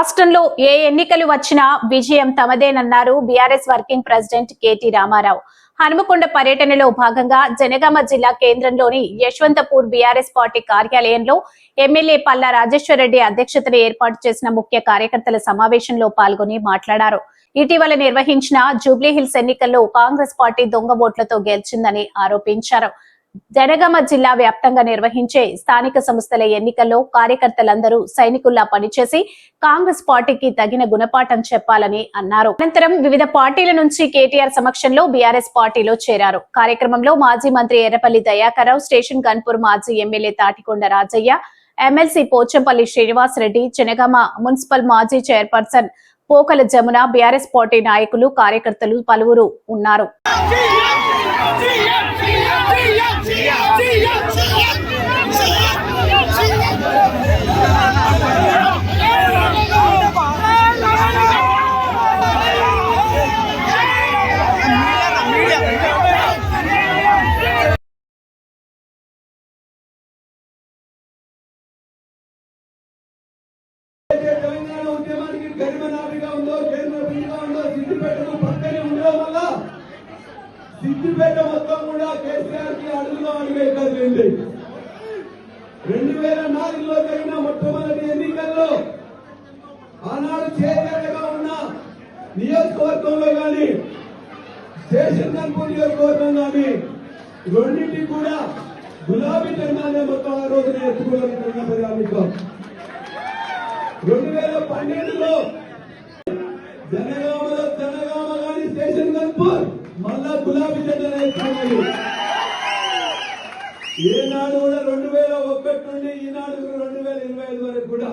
రాష్ట్రంలో ఏ ఎన్నికలు వచ్చినా విజయం తమదేనన్నారు BRS working president KT Rama Rao. Hanumakonda పర్యటనలో భాగంగా జనగామ జిల్లా కేంద్రంలోని యశ్వంతపూర్ బీఆర్ఎస్ పార్టీ కార్యాలయంలో ఎమ్మెల్యే పల్లా రాజేశ్వరరెడ్డి అధ్యక్షతన ఏర్పాటు చేసిన ముఖ్య కార్యకర్తల సమావేశంలో పాల్గొని మాట్లాడారు. ఇటీవల నిర్వహించిన జూబ్లీహిల్స్ ఎన్నికల్లో కాంగ్రెస్ పార్టీ దొంగ ఓట్లతో గెలిచిందని ఆరోపించారు. జనగామ జిల్లా వ్యాప్తంగా నిర్వహించే స్థానిక సంస్థల ఎన్నికల్లో కార్యకర్తలందరూ సైనికుల్లా పనిచేసి కాంగ్రెస్ పార్టీకి తగిన గుణపాఠం చెప్పాలని అన్నారు. అనంతరం వివిధ పార్టీల నుంచి కేటీఆర్ సమక్షంలో బీఆర్ఎస్ పార్టీలో చేరారు. కార్యక్రమంలో మాజీ మంత్రి ఎర్రపల్లి దయాకర్రావు స్టేషన్ గన్పూర్ మాజీ MLA Thatikonda Rajaiah MLC Pochampally Srinivas Reddy Jangaon municipal మాజీ chairperson Pokala Jamuna BRS party నాయకులు కార్యకర్తలు పలువురు ఉన్నారు Yeah. కేసీఆర్కి కదిలింది రెండు వేల నాలుగులో జరిగిన మొట్టమొదటి ఎన్నికల్లో ఆనాడు చేరేటగా ఉన్న నియోజకవర్గంలో కానీ స్టేషన్ కన్పూర్ నియోజకవర్గం కానీ రెండింటికి కూడా గులాబీ జెండానే మొత్తం ఆ రోజున ఎత్తుకోగలుగుతున్న ప్రజామిత్రం రెండు వేల పన్నెండులో జనగామలో జనగామ కానీ స్టేషన్ కన్పూర్ మళ్ళా గులాబీ జెండా ఎత్తుకోవాలి ఏనాడు కూడా రెండు వేల ఒకటి నుండి ఈనాడు రెండు వేల ఇరవై ఐదు వరకు కూడా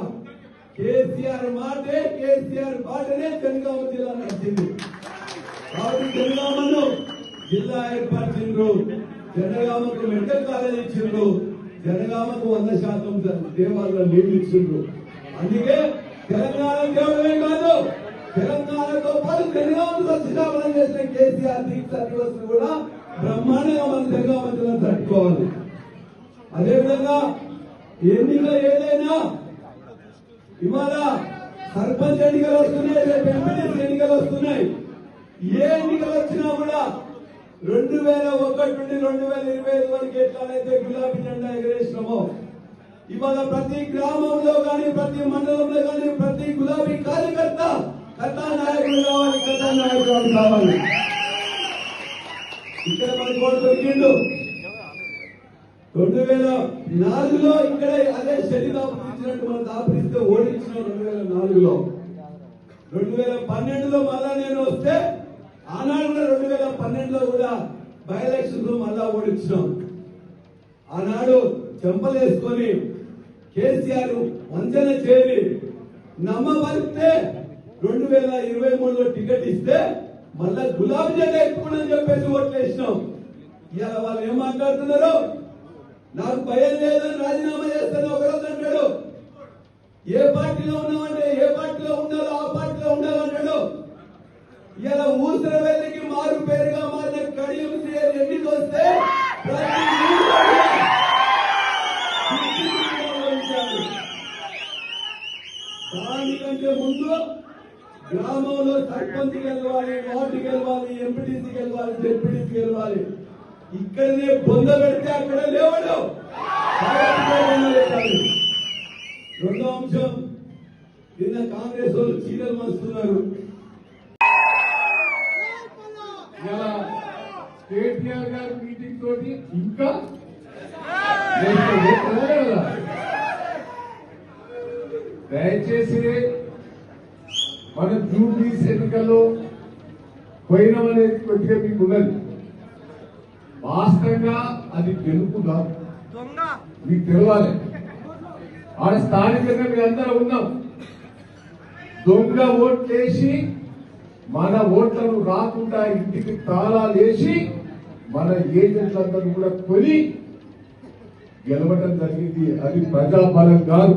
కేసీఆర్ మాటే కేసీఆర్ పాటనే జనగామ జిల్లా నడిచింది. కాబట్టి జనగామను జిల్లా ఏర్పరిచిండ్రు. జనగామకు మెడికల్ కాలేజ్ ఇచ్చిండ్రు. జనగామకు వంద శాతం దేవాలయాలు నీళ్ళు ఇచ్చిండ్రు అందుకే తెలంగాణ కేవలమే కాదు తెలంగాణతో పాటు జనగామను సత్యనామనం చేసిన కేసీఆర్ దీక్ష దివస్ కూడా బ్రహ్మాండంగా మన జనగామ జిల్లా తట్టుకోవాలి అదేవిధంగా ఎన్నిక ఏదైనా ఇవాళ సర్పంచ్ ఎన్నికలు వస్తున్నాయి రేపు ఎంపీఎస్ ఎన్నికలు వస్తున్నాయి. ఏ ఎన్నికలు వచ్చినా కూడా రెండు వేల ఒకటి నుండి రెండు వేల ఇరవై ఐదు వరకు ఎట్లానైతే గులాబీ జెండా ఎగరేసినామో ఇవాళ ప్రతి గ్రామంలో కానీ ప్రతి మండలంలో కానీ ప్రతి గులాబీ కార్యకర్త కథానాయకుడు కావాలి కథానాయకుడు కావాలి. ఇక్కడ మనకి కూడా రెండు వేల నాలుగులో ఇక్కడ అదే శని దాపురించినట్టు మనం దాపురిస్తే ఓడించిన రెండు వేల నాలుగులో. రెండు వేల పన్నెండులో మళ్ళా నేను వస్తే ఆనాడు కూడా రెండు వేల పన్నెండులో కూడా బై ఎలక్షన్లో మళ్ళా ఓడించినాం. ఆనాడు చెంపలేసుకొని కేసీఆర్ వంచన చేరి నమ్మబలిస్తే రెండు వేల ఇరవై మూడులో టికెట్ ఇస్తే మళ్ళా గులాబీ జెండా ఎక్కుమని చెప్పేసి ఓట్లేసినాం. ఇవాళ వాళ్ళు ఏం మాట్లాడుతున్నారు నాకు భయం లేదని రాజీనామా చేస్తాను ఒకరోజు అంటాడు. ఏ పార్టీలో ఉన్నామంటే ఏ పార్టీలో ఉండాలో ఆ పార్టీలో ఉండాలంటాడు. ఇలా ఊసర వెళ్ళికి మారు పేరుగా మారిన కడియం శ్రేయర్ ఎన్నికలు వస్తే దానికంటే ముందు గ్రామంలో సర్పంచ్ గెలవాలి వార్డు గెలవాలి ఎంపీటీసీ గెలవాలి జెడ్పీటీసీ గెలవాలి. ఇక్కడనే బొంద పెడితే అక్కడ లేవడం. రెండో అంశం నిన్న కాంగ్రెస్ వాళ్ళు చీరలు మస్తున్నారు ఇలా కేటీఆర్ గారి మీటింగ్ తోటి ఇంకా దయచేసి మన జూబ్లీస్ ఎన్నికల్లో పోయినామనేది కొద్దిగా మీకు ఉన్నది. వాస్తవంగా అది గెలుపు కాదు. మీకు తెలవాలి. ఆడ స్థానికంగా మీరందరూ ఉన్నాం. దొంగ ఓట్లేసి మన ఓట్లను రాకుండా ఇంటికి తాళాలేసి మన ఏజెంట్లందరూ కూడా కొని గెలవటం జరిగింది. అది ప్రజాబలం కాదు.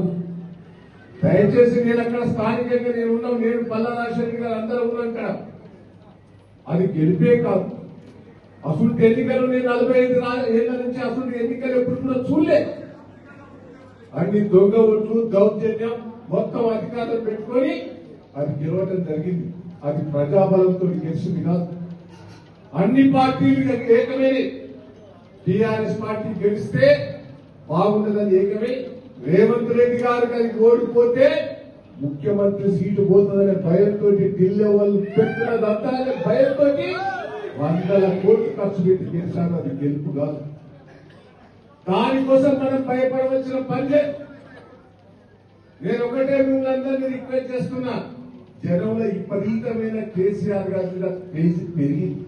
దయచేసి నేను అక్కడ స్థానికంగా నేను ఉన్నాం. నేను పల్లా రాజశేఖర్ గారు అందరూ ఉన్నాం అక్కడ అది గెలిపే కాదు. అసలు ఎన్నికలు నేను నలభై ఐదు ఏళ్ళ నుంచి అసలు ఎన్నికలు ఎప్పుడు కూడా చూడలే. అన్ని దొంగ ఓట్లు దౌర్జన్యం మొత్తం అధికారం పెట్టుకొని అది గెలవడం జరిగింది. అది ప్రజాబలంతో గెలిచింది కాదు. అన్ని పార్టీలు ఏకమే. టిఆర్ఎస్ పార్టీ గెలిస్తే బాగుండదని ఏకమే. రేవంత్ రెడ్డి గారికి అది ఓడిపోతే ముఖ్యమంత్రి సీటు పోతుందనే భయంతో ఢిల్లీ వాళ్ళు పెట్టినదంతా అనే భయంతో వందల కోట్లు ఖర్చు పెట్టి గెలిచారు అది గెలుపు కాదు. దానికోసం మనం భయపడవలసిన పని లేదు. నేను ఒకటే మిమ్మల్ని రిక్వెస్ట్ చేస్తున్నా. జనంలో విపరీతమైన కేసీఆర్ గారి మీద పేసి పెరిగింది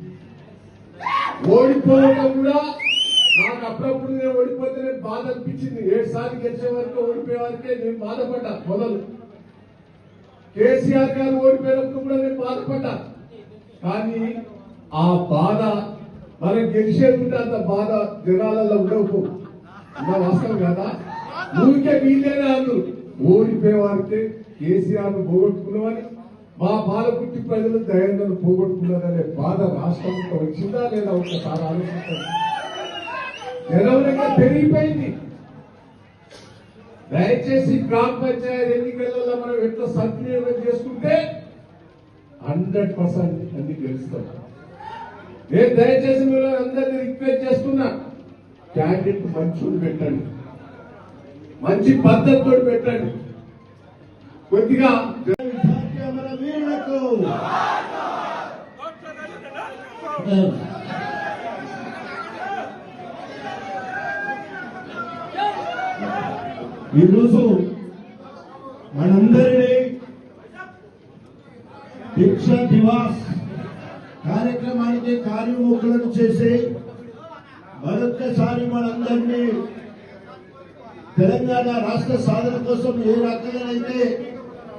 ఓడిపోవడం కూడా నాకు అప్పుడప్పుడు నేను ఓడిపోతేనే బాధ అనిపించింది. ఏడు సార్లు గెలిచే వరకు ఓడిపోయే వరకే నేను బాధపడ్డా మొదలు కేసీఆర్ గారు ఓడిపోయినప్పుడు కూడా నేను బాధపడ్డా. కానీ ఆ బాధ మనం గెలిచేకుంటే అంత బాధ జనాలలో ఉండవు నా వాస్తవం కదా? ఊరికే వీళ్ళేనే అన్నారు. ఓడిపోయే కేసీఆర్ పోగొట్టుకున్నామని మా బాలపుట్టి ప్రజలు దయంగా పోగొట్టుకున్నారనే బాధ రాష్ట్రంతో వచ్చిందా లేదా ఒకసారి ఆలోచించండి. జనంలో పెరిగిపోయింది. దయచేసి గ్రామ పంచాయతీ ఎన్నికలలో మనం ఎట్లా సద్వినియోగం చేసుకుంటే హండ్రెడ్ పర్సెంట్ అన్ని గెలుస్తాం. నేను దయచేసి మీరు అందరినీ రిక్వెస్ట్ చేస్తున్నా క్యాండిడేట్ మంచి పెట్టండి. మంచి పద్ధతితో పెట్టండి. కొద్దిగా ఈరోజు మనందరినీ దీక్ష దివాస్ కార్యక్రమానికి కార్యముఖులను చేసి మరొక్కసారి మనందరినీ తెలంగాణ రాష్ట్ర సాధన కోసం ఏ రకంగానైతే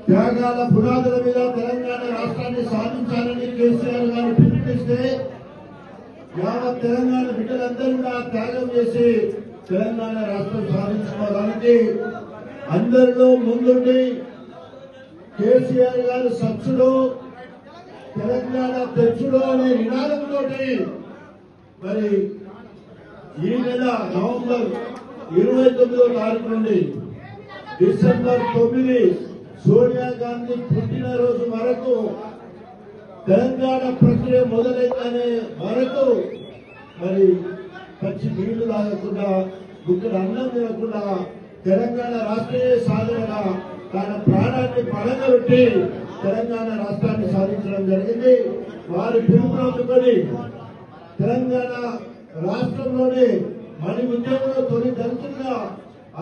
త్యాగాల పునాదుల మీద తెలంగాణ రాష్ట్రాన్ని సాధించాలని కేసీఆర్ గారు పిలుపునిస్తే యావత్ తెలంగాణ బిడ్డలందరూ కూడా త్యాగం చేసి తెలంగాణ రాష్ట్రం సాధించుకోవడానికి అందరిలో ముందుండి కేసీఆర్ గారు సచ్చుడు. తెలంగాణ తెచ్చుడు అనే నినాదంతో మరి ఈ నెల నవంబర్ ఇరవై తొమ్మిదో తారీఖు నుండి డిసెంబర్ తొమ్మిది సోనియా గాంధీ పుట్టినరోజు వరకు తెలంగాణ ప్రక్రియ మొదలైందనే వరకు మరి పచ్చి నీళ్ళు తాగకుండా బుక్కడు అన్నం తినకుండా తెలంగాణ రాష్ట్రీయ సాధనగా తన ప్రాణాన్ని పడగబెట్టి తెలంగాణ రాష్ట్రాన్ని సాధించడం జరిగింది. వారి పిలుపునందుకొని తెలంగాణ రాష్ట్రంలోనే మణి ఉద్యమంలో తొలి దళితులుగా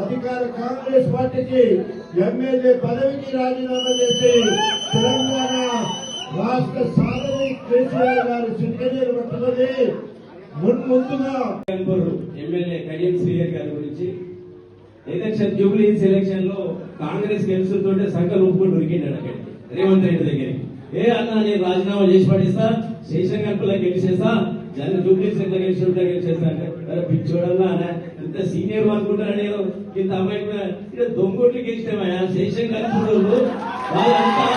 అధికార కాంగ్రెస్ పార్టీకి ఎమ్మెల్యే పదవికి రాజీనామా చేసి తెలంగాణ రాష్ట్ర సాధన కేసీఆర్ గారు సింగనీరు పట్టుకొని మున్ముందుగా ఎమ్మెల్యే కడియం శ్రీహరి గారి గురించి. ఎలక్షన్ జూబ్లీస్ ఎలక్షన్లో కాంగ్రెస్ గెలుస్తుంటే సంఖ్యలు ఒప్పుకొని ఉరికిండాడు అక్కడికి. రేవంత్ రెడ్డి దగ్గరికి. ఏ అన్న నేను రాజీనామా చేసి పడిస్తా శేషన్ గంపలా గెలిచేస్తా జన జూబ్లీస్ ఎంత గెలిచుంటా గెలిచేస్తా అంటే అరే పిచ్చోడల్లా ఇంత సీనియర్ అనుకుంటారా నేను? ఇంత అమ్మాయి ఇక్కడ దొంగోట్లు గెలిచినామయ్యా శేషన్ గంపుడు వాళ్ళంతా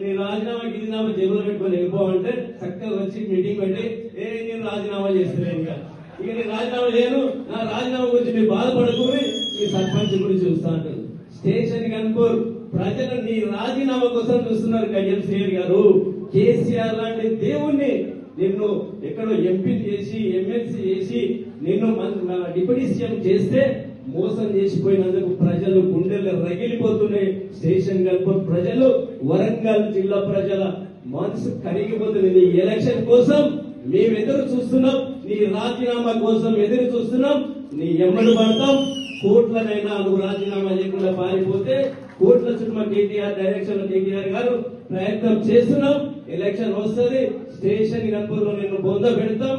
నేను రాజీనామా గిరినామా జేబులో పెట్టుకొని వెళ్ళిపోవాలంటే చక్కగా వచ్చి మీటింగ్ పెట్టి ఏ నేను రాజీనామా చేస్తున్నాను ఇంకా. ఇక నేను రాజీనామా చేయను నా రాజీనామా గురించి మీరు బాధపడకూడదు మీ సర్పంచ్ గురించి చూస్తా అంటారు. స్టేషన్ కనుకోరు. ప్రజలు నీ రాజీనామా కోసం చూస్తున్నారు కళ్యాణ్ సేర్ గారు. కేసీఆర్ లాంటి దేవుణ్ణి నిన్ను ఎక్కడో ఎంపీ చేసి ఎమ్మెల్సీ చేసి నిన్ను మన- డిప్యూటీ సీఎం చేస్తే మోసం చేసిపోయినందుకు ప్రజలు గుండెలు రగిలిపోతున్నాయి. స్టేషన్ కలుపు ప్రజలు వరంగల్ జిల్లా ప్రజల మనసు కరిగిపోతుంది. నీ ఎలక్షన్ కోసం మేము ఎదురు చూస్తున్నాం. నీ రాజీనామా కోసం ఎదురు చూస్తున్నాం. నీ ఎమ్మడి పడతాం. కోట్లనైనా నువ్వు రాజీనామా చేయకుండా పారిపోతే కోట్ల సినిమా కేటీఆర్ డైరెక్షన్ కేటీఆర్ గారు ప్రయత్నం చేస్తున్నాం. ఎలక్షన్ వస్తుంది. స్టేషన్ గన్పూర్లో నిన్ను బొంద పెడతాం.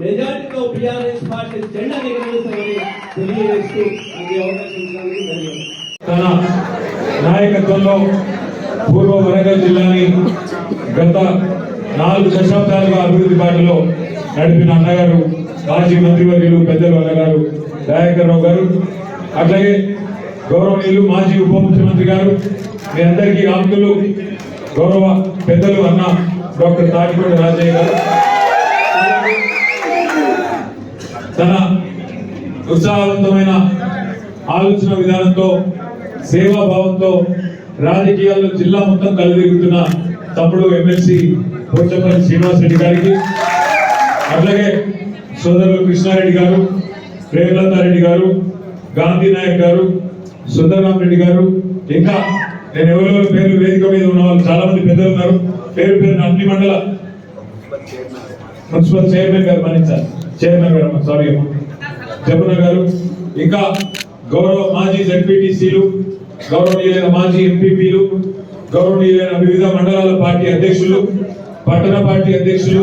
మెజార్టీతో బీఆర్ఎస్ పార్టీ జెండా ఎగరేస్తామని తెలియజేస్తూ అది అవకాశం తన నాయకత్వంలో పూర్వ వరంగల్ జిల్లాని గత నాలుగు దశాబ్దాలుగా అభివృద్ధి బాటలో నడిపిన అన్నగారు మాజీ మంత్రివర్యులు పెద్దలు అన్నగారు దయాకర్ రావు గారు. అట్లాగే గౌరవనీయులు మాజీ ఉప ముఖ్యమంత్రి గారు మీ అందరికీ ఆంతులు గౌరవ పెద్దలు అన్న డాక్టర్ తాటిపూడి రాజయ్య గారు. తన ఉత్సాహవంతమైన ఆలోచన విధానంతో సేవాభావంతో రాజకీయాల్లో జిల్లా మొత్తం కలిదిగుతున్న తమ్ముడు ఎమ్మెల్సీ పోచంపల్లి శ్రీనివాస్ రెడ్డి గారికి అట్లాగే సోదరులు కృష్ణారెడ్డి గారు ప్రేమలతారెడ్డి గారు గాంధీ నాయక్ గారు సుందరరామ్ రెడ్డి గారు ఇంకా నేను ఎవరెవరి పేర్లు వేదిక మీద ఉన్న వాళ్ళు చాలా మంది పెద్దలు ఉన్నారు. పేరు పేరు అన్ని మండల మున్సిపల్ చైర్మన్ గారు మన్నించాలి చైర్మన్ గారు సారీ జమున గారు ఇంకా గౌరవ మాజీ జడ్పీటీసీలు గౌరవనీయులైన మాజీ ఎంపీపీలు గౌరవనీయులైన వివిధ మండలాల పార్టీ అధ్యక్షులు పట్టణ పార్టీ అధ్యక్షులు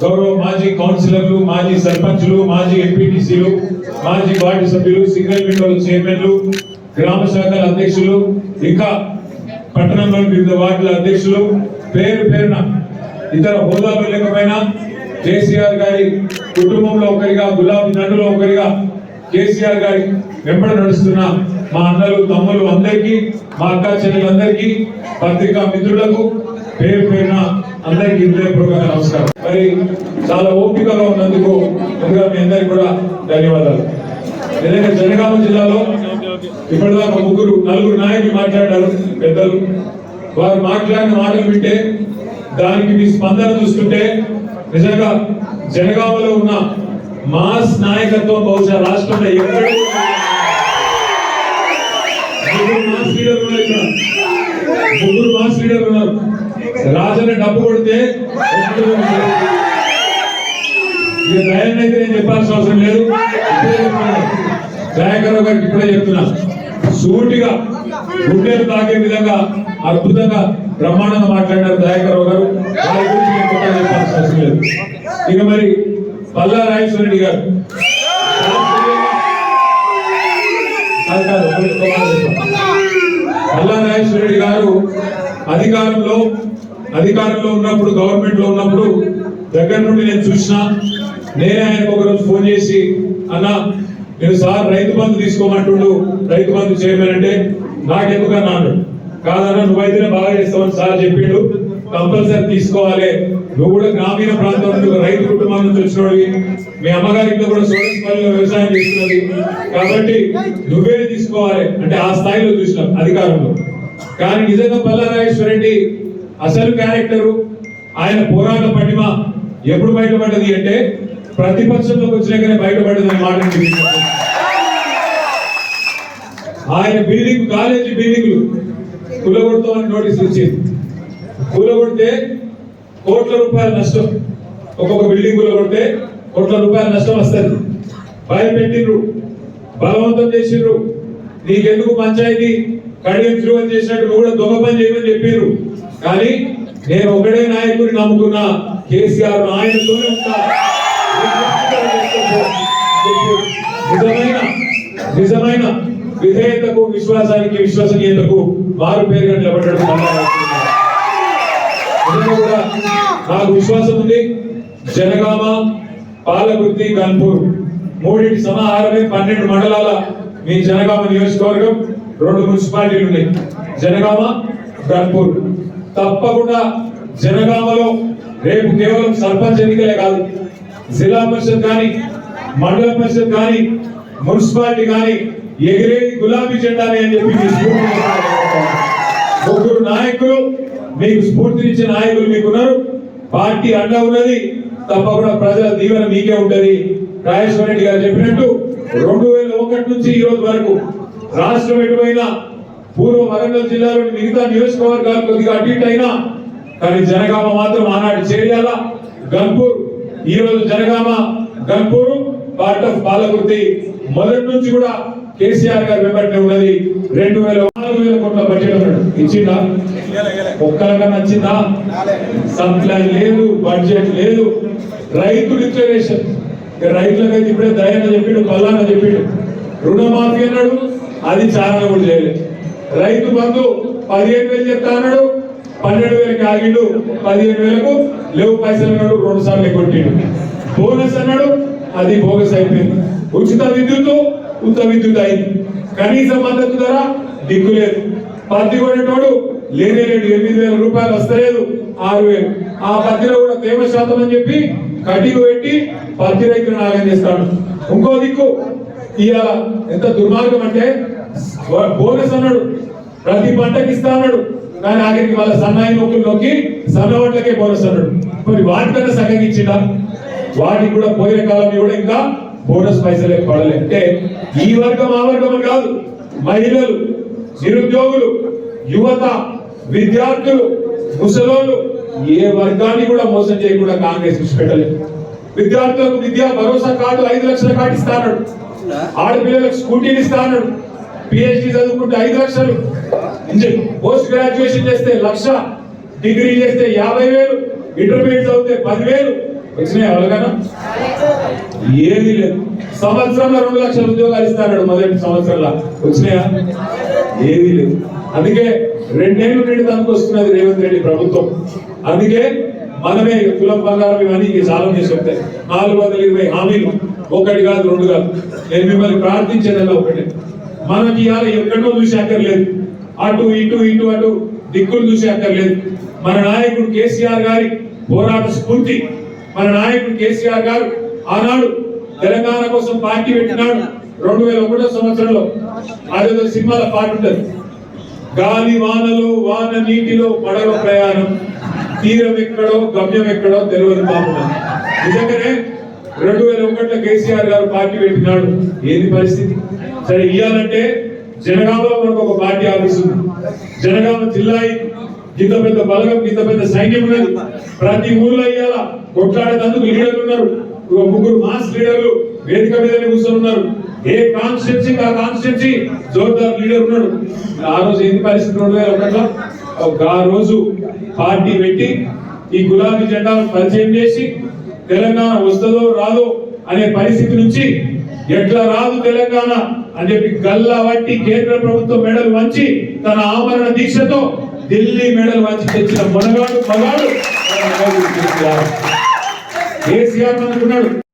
గౌరవ మాజీ కౌన్సిలర్లు మాజీ సర్పంచ్లు మాజీ ఎంపీటీసీలు మాజీ వార్డు సభ్యులు సింగిల్ విండో చైర్మన్లు గ్రామ శాఖల అధ్యక్షులు ఇంకా పట్టణంలోని వివిధ వార్డుల అధ్యక్షులు పేరు పేరున ఇతర హోదాలు లేకపోయినా కేసీఆర్ గారి కుటుంబంలో ఒకరిగా గులాబీ దండులో ఒకరిగా కేసీఆర్ గారి వెంబడ నడుస్తున్న మా అన్నలు తమ్ములు అందరికీ మా అక్క చెల్లెలందరికీ పత్రికా మిత్రులకు పేరు పేరున అందరికీ హృదయపూర్వక నమస్కారం. మరి చాలా ఓపికగా ఉన్నందుకు ముందుగా మీ అందరికీ కూడా ధన్యవాదాలు. నిజంగా జనగామ జిల్లాలో ఇప్పటిదాకా ముగ్గురు నలుగురు నాయకులు మాట్లాడారు పెద్దలు. వారు మాట్లాడిన మాటలు వింటే దానికి మీ స్పందన చూస్తుంటే నిజంగా జనగామలో ఉన్న మాస్ నాయకత్వం బహుశా రాష్ట్రంలో ఎక్కడ ముగ్గురు మాస్ లీడర్లు ఉన్నారు ముగ్గురు మాస్ లీడర్లు ఉన్నారు. రాజుని డబ్బు కొడితే ఎక్కడో అయితే నేను చెప్పాల్సిన అవసరం లేదు. ఇప్పుడే గారికి ఇప్పుడే చెప్తున్నా. సూటిగా గుండెలు తాకే విధంగా అద్భుతంగా బ్రహ్మాండంగా మాట్లాడారు దయాకరావు గారు. వారి గురించి నేను కూడా చెప్పాల్సిన అవసరం లేదు. ఇక మరి పల్లా రాజేశ్వరరెడ్డి గారు. పల్లా రాజేశ్వరరెడ్డి గారు అధికారంలో అధికారంలో ఉన్నప్పుడు గవర్నమెంట్లో ఉన్నప్పుడు దగ్గర నుండి నేను చూసిన నేనే ఆయనకు ఒకరోజు ఫోన్ చేసి అన్న నేను సార్ రైతు బంధు తీసుకోమంటుండు. రైతు బంధు చేయమనంటే నాకెందుకు అన్నాడు. కాదన్నా నువ్వైతేనే బాగా చేస్తావని సార్ చెప్పిండు. కంపల్సరీ తీసుకోవాలి. నువ్వు కూడా గ్రామీణ ప్రాంతం నుండి రైతు కుటుంబం నుంచి వచ్చినవి మీ అమ్మగారికి కూడా సోడస్పల్లిలో వ్యవసాయం చేస్తున్నది. కాబట్టి నువ్వే తీసుకోవాలి. అంటే ఆ స్థాయిలో చూసినాం అధికారంలో. కానీ నిజంగా పల్లారాజేశ్వర రెడ్డి అసలు క్యారెక్టరు ఆయన పోరాట పటిమ ఎప్పుడు బయటపడ్డది అంటే ప్రతిపక్షంలోకి వచ్చినాకనే బయటపడ్డది అనే మాట ఆయన బిల్డింగ్ కాలేజీ బిల్డింగ్లు కులగొడతామని నోటీస్ వచ్చింది కూలగొడితే కోట్ల రూపాయల నష్టం. ఒక్కొక్క బిల్డింగ్ కూలగొడితే కోట్ల రూపాయల నష్టం వస్తుంది. భయపెట్టిండ్రు. బలవంతం చేసిండ్రు. నీకెందుకు పంచాయతీ? కడియం తిరువని చేసినట్టు కూడా దొంగ పని చేయమని చెప్పారు కానీ నేను ఒకడే నాయకుడిని నమ్ముకున్న కేసీఆర్ ఆయనతోనే ఉంటా. నిజమైన నిజమైన విధేయతకు విశ్వాసానికి విశ్వసనీయతకు వారు పేరుగా నిలబడ్డాడు కూడా నాకు విశ్వాసం ఉంది. జనగామ పాలకుర్తి గన్పూర్ మూడింటి సమాహారమే పన్నెండు మండలాల మీ జనగామ నియోజకవర్గం. రెండు మున్సిపాలిటీలు ఉన్నాయి. జనగామ గన్పూర్. తప్పకుండా జనగామలో రేపు కేవలం సర్పంచ్ ఎన్నికలే కాదు జిల్లా పరిషత్ కానీ మండల పరిషత్ కానీ మున్సిపాలిటీ కానీ ఎగిరేది గులాబీ జెండానే అని చెప్పి ముగ్గురు నాయకులు మీకు స్ఫూర్తినిచ్చే నాయకులు మీకున్నారు. పార్టీ అండ ఉన్నది తప్పకుండా ప్రజల దీవెన మీకే ఉంటది. రాజేశ్వర రెడ్డి గారు చెప్పినట్టు రెండు వేల ఒకటి నుంచి ఈ రోజు వరకు రాష్ట్రం ఎటువైనా పూర్వ వరంగల్ జిల్లాలోని మిగతా నియోజకవర్గాలు కొద్దిగా అటు అయినా కానీ జనగామ మాత్రం ఆనాడు చేయాల గన్పూర్ ఈ రోజు జనగామ గన్పూర్ పార్ట్ ఆఫ్ పాలకుర్తి. మొదటి నుంచి కూడా కేసీఆర్ గారు వెంబడి ఉన్నది. రెండు వేల నాలుగు వేల కోట్ల బడ్జెట్ అన్నాడు. ఇచ్చిందా? ఒక్కరిగా నచ్చిందా? సప్లై లేదు బడ్జెట్ లేదు. రైతు డిక్లరేషన్ ఇక రైతులకైతే ఇప్పుడే దయన చెప్పిండు పల్లాన చెప్పిండు. రుణమాఫీ అన్నాడు అది చాలా కూడా చేయలేదు. రైతు బంధు పదిహేను వేలు చెప్తా అన్నాడు. పన్నెండు వేలకి ఆగిండు. పదిహేను వేలకు లేవు పైసలు అన్నాడు. రెండు సార్లు కొట్టిండు. బోనస్ అన్నాడు. అది బోగస్ అయిపోయింది. ఉచిత విద్యుత్ ఉచిత విద్యుత్ అయింది. కనీస మద్దతు ధర దిక్కు లేదు. పత్తి కొనేటోడు లేనే లేడు. ఎనిమిది వేల రూపాయలు వస్తలేదు. ఆరు వేలు. ఆ పత్తిలో కూడా తేమ శాతం అని చెప్పి కటికు పెట్టి పత్తి రైతులను ఆగం చేస్తాడు. ఇంకో దిక్కు ఇవాళ ఎంత దుర్మార్గం అంటే బోనస్ అన్నాడు. ప్రతి పంటకి ఇస్తాడు కానీ ఆఖరికి వాళ్ళ సన్నాయి నొక్కులు నొక్కి సన్న ఓట్లకే మరి వాటికన్నా సగగించిన వాటికి కూడా పోయిన కాలం కూడా ఇంకా. బోనస్ పైసలే పడలే. అంటే ఈ వర్గం ఆ వర్గం కాదు. మహిళలు నిరుద్యోగులు యువత విద్యార్థులు ముసలోళ్ళు ఏ వర్గాన్ని కూడా మోసం చేయకుండా కాంగ్రెస్ విడిచిపెట్టలేదు. విద్యార్థులకు విద్యా భరోసా కార్డు ఐదు లక్షల కార్డు ఇస్తాడు ఆడపిల్లలకు స్కూటీలు ఇస్తాడు పిహెచ్డి చదువుకుంటే ఐదు లక్షలు. పోస్ట్ గ్రాడ్యుయేషన్ చేస్తే లక్ష డిగ్రీ చేస్తే యాభై వేలు ఇంటర్మీడియట్ చదివితే పదివేలు. వచ్చినాయి అవగాహన లేదు. సంవత్సరంలో రెండు లక్షల ఉద్యోగాలు ఇస్తాడు మొదటి సంవత్సరంలో. వచ్చినాయా? ఏది లేదు. అందుకే రెండేళ్ళు రెండు దానికి వస్తున్నది రేవంత్ రెడ్డి ప్రభుత్వం. అందుకే మనమే కులం బంగారం ఇవన్నీ చాలా చేసి చెప్తాయి నాలుగు వందల ఇరవై హామీలు. ఒకటి కాదు రెండు కాదు. నేను మిమ్మల్ని ప్రార్థించేదల్లా ఒకటే. మనకి ఇవాళ ఎక్కడో చూసి అక్కర్లేదు. అటు ఇటు ఇటు అటు దిక్కులు చూసి అక్కర్లేదు. మన నాయకుడు కేసీఆర్ గారి పోరాట స్ఫూర్తి. మన నాయకుడు కేసీఆర్ గారు ఆనాడు తెలంగాణ కోసం పార్టీ పెట్టినాడు. రెండు వేల ఒకటో సంవత్సరంలో అదేదో సినిమాల పాట ఉంటుంది. గాలి వానలో వాన నీటిలో పడవ ప్రయాణం. తీరం ఎక్కడో గమ్యం ఎక్కడో తెలియదు పాపం నిజంగానే రెండు వేల ఒకటిలో కేసీఆర్ గారు పార్టీ పెట్టినాడు. ఏంది పరిస్థితి? సరే ఇవ్వాలంటే జనగామలో మనకు ఒక పార్టీ ఆఫీస్ ఉంది. జనగామ జిల్లా ఇంత పెద్ద బలగం ఇంత పెద్ద సైన్యం ఉన్నది. ప్రతి ఊర్లో ఇవ్వాల కొట్లాడేటందుకు లీడర్లు ఉన్నారు. ఒక ముగ్గురు మాస్ లీడర్లు వేదిక మీద కూర్చొని ఏ కాన్స్టిట్యున్సీ ఆ కాన్స్టిట్యున్సీ జోర్దార్ లీడర్ ఉన్నాడు. ఆ రోజు ఎన్ని పరిస్థితులు ఉండలేదు వేల ఒక ఆ రోజు పార్టీ పెట్టి ఈ గులాబీ జెండాను పరిచయం చేసి తెలంగాణ వస్తుందో రాదో అనే పరిస్థితి నుంచి ఎట్లా రాదు తెలంగాణ అని చెప్పి గల్లా వట్టి కేంద్ర ప్రభుత్వం మెడలు వంచి తన ఆమరణ దీక్షతో ఢిల్లీ మెడల్ వంచి తెచ్చిన మనగాడు మగాడు కేసీఆర్ అనుకున్నాడు.